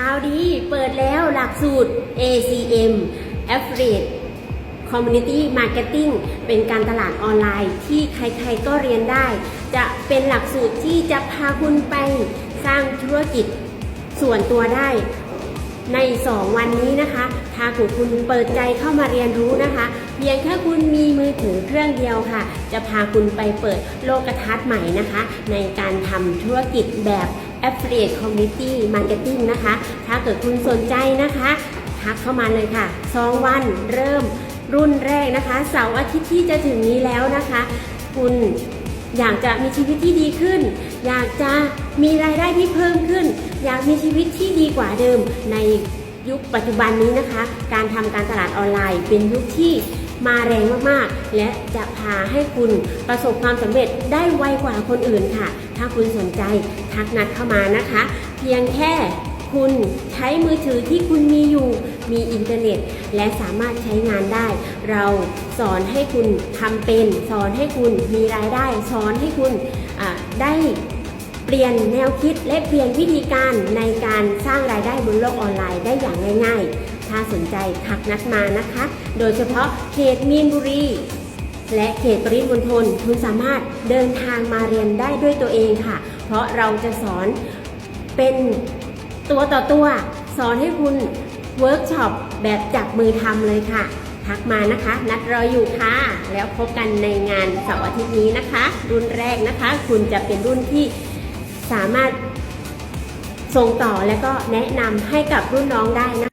คราวดีเปิดแล้วหลักสูตร ACM Affiliate Community Marketing เป็นการตลาดออนไลน์ที่ใครๆก็เรียนได้ จะเป็นหลักสูตรที่จะพาคุณไปสร้างธุรกิจส่วนตัวได้ ใน 2 วันนี้นะคะถ้าคุณคุณเปิดใจเข้ามาเรียนรู้นะคะ เพียงแค่คุณมีมือถือเครื่องเดียวค่ะ จะพาคุณไปเปิดโลกทัศน์ใหม่นะคะ ในการทำธุรกิจแบบ Affiliate Community Marketing นะคะ ถ้าเกิดคุณสนใจนะคะทักเข้ามาเลยค่ะ 2 วันเริ่มรุ่นแรกนะคะ เสาร์อาทิตย์ที่จะถึงนี้แล้วนะคะ คุณอยากจะมีชีวิตที่ดีขึ้น อยากจะมีรายได้ที่เพิ่มขึ้น อยากมีชีวิตที่ดีกว่าเดิมในยุคปัจจุบันนี้นะคะ การทำการตลาดออนไลน์ เป็นยุคที่มาแรงมากๆ และจะพาให้คุณประสบความสำเร็จได้ไวกว่าคนอื่นค่ะ ถ้าคุณสนใจทักนัดเข้ามานะคะ เพียงแค่คุณใช้มือถือที่คุณมีอยู่มีอินเทอร์เน็ต และสามารถใช้งานได้ เราสอนให้คุณทำเป็น สอนให้คุณมีรายได้ สอนให้คุณ เปลี่ยนแนวคิดและเปลี่ยนวิธีการในการสร้างรายได้บนโลกออนไลน์ได้อย่างง่าย ๆ ถ้าสนใจทักนัดมานะคะ โดยเฉพาะเขตมีนบุรี และเขตปริมณฑลคุณสามารถเดินทางมาเรียนได้ด้วยตัวเองค่ะ เพราะเราจะสอนเป็นตัวต่อตัวสอนให้คุณเวิร์กช็อปแบบจับมือทำเลยค่ะ ทักมานะคะ นัดรออยู่ค่ะ แล้วพบกันในงานเสาร์อาทิตย์นี้นะคะ รุ่นแรกนะคะ คุณจะเป็นรุ่นที่ สามารถส่งต่อและก็แนะนำให้กับรุ่นน้องได้นะคะ